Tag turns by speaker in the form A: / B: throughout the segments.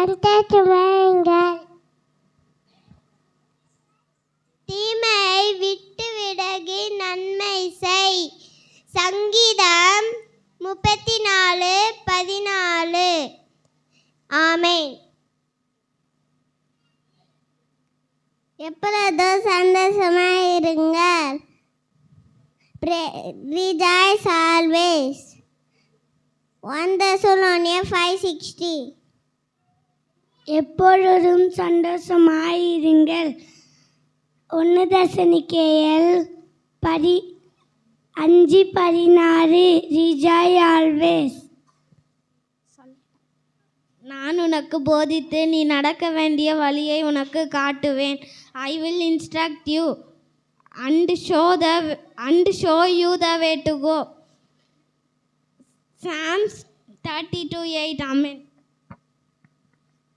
A: சுமையுங்கள் தீமையை விட்டு விலகி நன்மை செய். சங்கீதம் முப்பத்தி நாலு பதினாலு. ஆமென். எப்பொழுதும் சந்தோஷமாயிருங்கள் rejoice always one Thessalonians five sixty
B: எப்பொழுதும் சந்தோஷமாயிருங்கள். ஒன்று தசனிக்கேயல் பதி அஞ்சு பதினாறு ரிஜாய் ஆல்வேஸ்.
A: நான் உனக்கு போதித்து நீ நடக்க வேண்டிய வழியை உனக்கு காட்டுவேன். I will instruct you and show the and show you the way to go Psalms thirty two eight amen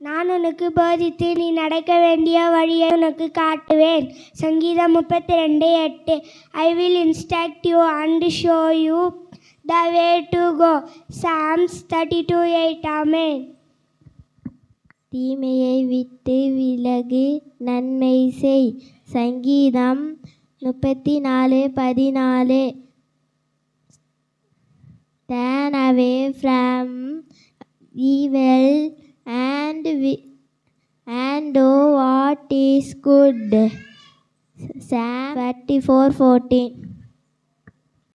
B: நான் உனக்கு போதித்து நீ நடக்க வேண்டிய வழியை உனக்கு காட்டுவேன். சங்கீதம் முப்பத்தி ரெண்டு எட்டு. I will instruct you and show you the way to go Psalms thirty two eight amen
A: தீமையை விட்டு விலகு நன்மை செய். சங்கீதம் முப்பத்தி நாலு பதினாலு. Turn away from evil what is good. Psalm 34 14.